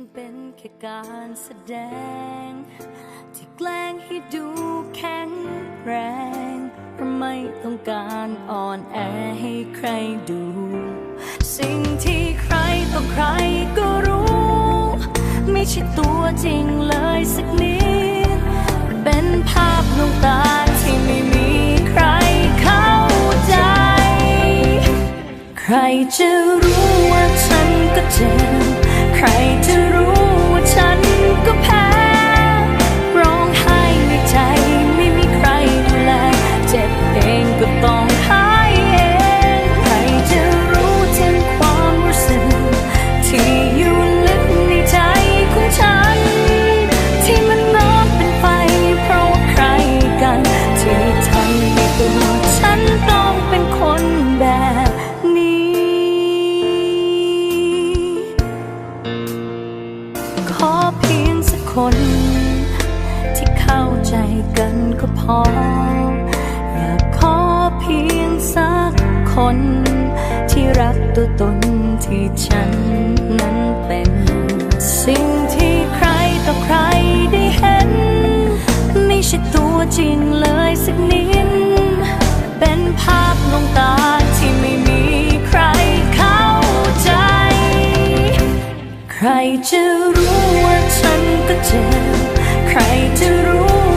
มันเป็นแค่การแสดง ที่แกล้งให้ดูแข็งแรงเพราะไม่ต้องการอ่อนแอให้ใครดู สิ่งที่ใครต่อใครก็รู้ ไม่ใช่ตัวจริงเลยสักนิด เป็นภาพลวงตาที่ไม่มีใครเข้าใจ ใครจะรู้ คนที่เข้าใจกันก็พอ อยากขอเพียงสักคน ที่รักตัวตนที่ฉันนั้นเป็น สิ่งที่ใครต่อใครได้เห็น ไม่ใช่ตัวจริงเลย ใครจะรู้ว่าฉันก็เจ็บใครจะรู้